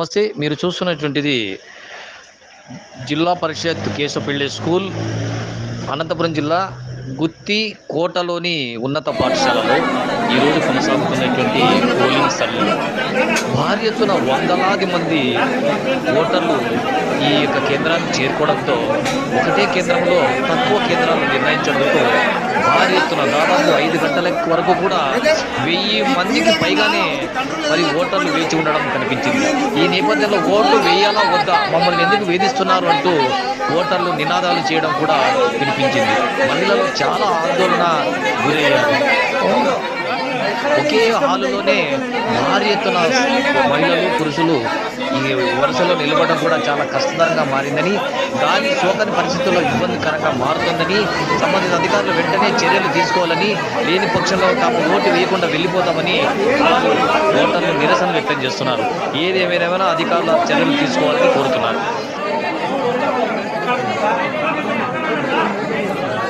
నమస్తే మీరు చూస్తున్నటువంటిది జిల్లా పరిషత్ కేశవపల్లి స్కూల్ అనంతపురం జిల్లా గుత్తి కోటలోని ఉన్నత పాఠశాలలో ఈరోజు కొనసాగుతున్నటువంటి పోలింగ్ సర్లు భారీ ఎత్తున వందలాది మంది ఓటర్లు ఈ యొక్క కేంద్రాన్ని చేరుకోవడంతో ఒకటే కేంద్రంలో తక్కువ కేంద్రాలు నిర్ణయించడంతో ఐదు గంటల వరకు కూడా వెయ్యి మందికి పైగానే మరి ఓటర్లు వేచి ఉండడం కనిపించింది. ఈ నేపథ్యంలో ఓట్లు వేయాలా వద్దా? మమ్మల్ని ఎందుకు వేధిస్తున్నారు అంటూ ఓటర్లు నినాదాలు చేయడం కూడా వినిపించింది. మహిళలు చాలా ఆందోళన గురయ్యారు. ఒకే హాలులోనే భారీ ఎత్తున మహిళలు పురుషులు ఈ వరుసలో నిలబడడం కూడా చాలా కష్టతరంగా మారిందని గాలి సోకని పరిస్థితుల్లో ఇబ్బందికరంగా మారుతుందని సంబంధిత అధికారులు వెంటనే చర్యలు తీసుకోవాలని లేని పక్షంలో తాము ఓటు వేయకుండా వెళ్ళిపోతామని వారు ఓటర్లు నిరసన వ్యక్తం చేస్తున్నారు. ఏదేమైనా అధికారులు చర్యలు తీసుకోవాలని కోరుతున్నారు.